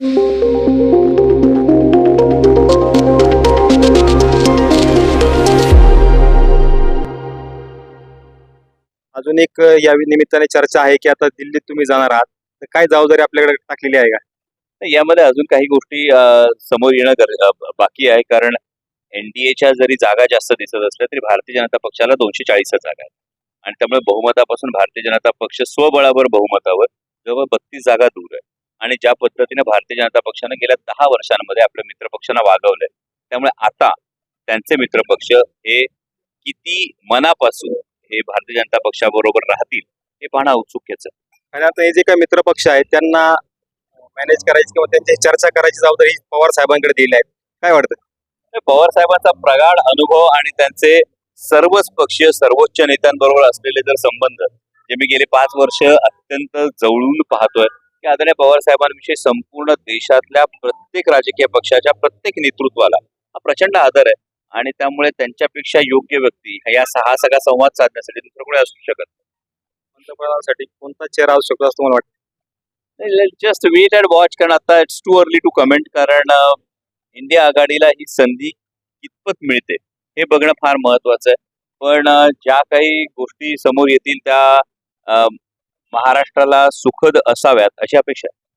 अजून एक या निमित्ताने चर्चा आहे की आता दिल्लीत तुम्ही जाणार आहात. तर काय जबाबदारी आपल्याकडे टाकलेली आहे का? यामध्ये अजून काही गोष्टी समोर येणं बाकी आहे. कारण एनडीएच्या जरी जागा जास्त दिसत असल्या तरी भारतीय जनता पक्षाला दोनशे चाळीस जागा आहे आणि त्यामुळे बहुमतापासून भारतीय जनता पक्ष स्वबळावर बहुमतावर जवळ बत्तीस जागा दूर आहे आणि ज्या पद्धतीने भारतीय जनता पक्षानं गेल्या दहा वर्षांमध्ये आपल्या मित्रपक्षांना वागवलंय त्यामुळे आता त्यांचे मित्रपक्ष हे किती मनापासून हे भारतीय जनता पक्षाबरोबर राहतील हे पाहणं औत्सुक्याचं. आणि आता हे जे काही मित्र पक्ष आहेत त्यांना मॅनेज करायची किंवा त्यांची चर्चा करायची जबाबदारी पवार साहेबांकडे दिली आहे काय वाटतं पवार साहेबांचा प्रगाढ अनुभव आणि त्यांचे सर्वच पक्षीय सर्वोच्च नेत्यांबरोबर असलेले जर संबंध जे मी गेले पाच वर्ष अत्यंत जवळून पाहतोय की आदरणीय पवार साहेबांविषयी संपूर्ण देशातल्या प्रत्येक राजकीय पक्षाच्या प्रत्येक नेतृत्वाला हा प्रचंड आदर आहे. आणि त्यामुळे त्यांच्यापेक्षा योग्य व्यक्ती या सहा सगळा संवाद साधण्यासाठी दुसरं कोणी असू शकत नाही. पंतप्रधानासाठी कोणता चेहरा असू शकतो असं तुम्हाला वाटतं? जस्ट वेट अँड वॉच कारण आता it's too early to comment कारण इंडिया आघाडीला ही संधी कितपत मिळते हे बघणं फार महत्वाचं आहे. पण ज्या काही गोष्टी समोर येतील त्या महाराष्ट्राला सुखद असाव्यात अशी अपेक्षा आहे.